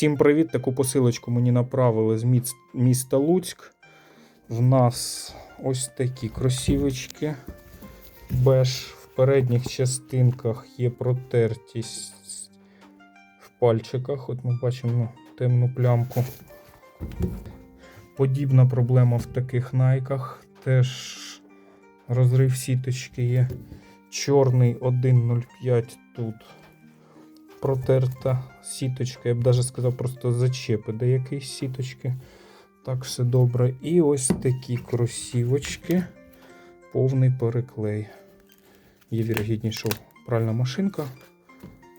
Всім привіт! Таку посилочку мені направили з міста Луцьк. В нас ось такі кросівочки. Беж в передніх частинках є протертість в пальчиках. От ми бачимо темну плямку. Подібна проблема в таких найках. Теж розрив сіточки є. Чорний 1.05 тут протерта сіточка. Я б навіть сказав, просто зачепи деякої сіточки. Так, все добре. І ось такі кросівочки. Повний переклей. Є вірогідність, що пральна машинка.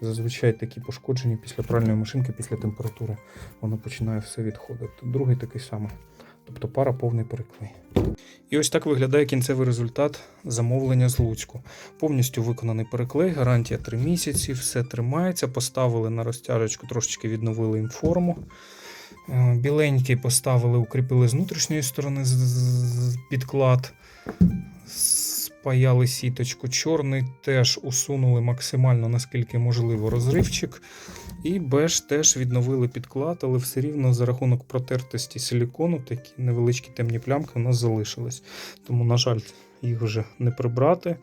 Зазвичай такі пошкоджені після пральної машинки, після температури, воно починає все відходити. Другий такий самий. Тобто пара повний переклей. І ось так виглядає кінцевий результат замовлення з Луцьку. Повністю виконаний переклей, гарантія 3 місяці, все тримається. Поставили на розтяжечку, трошечки відновили їм форму. Е, Біленький поставили, укріпили з внутрішньої сторони підклад, спаяли сіточку. Чорний теж усунули максимально наскільки можливо розривчик. І беж теж відновили підклад, але все рівно за рахунок протертості силікону такі невеличкі темні плямки у нас залишились. Тому, на жаль, їх вже не прибрати.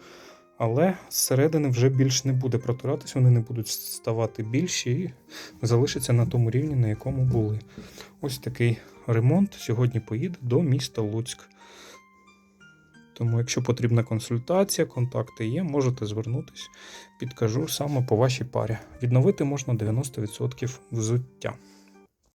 Але зсередини вже більш не буде протиратись, вони не будуть ставати більші і залишаться на тому рівні, на якому були. Ось такий ремонт сьогодні поїде до міста Луцьк. Тому, якщо потрібна консультація, контакти є, можете звернутись, підкажу саме по вашій парі. Відновити можна 90% взуття.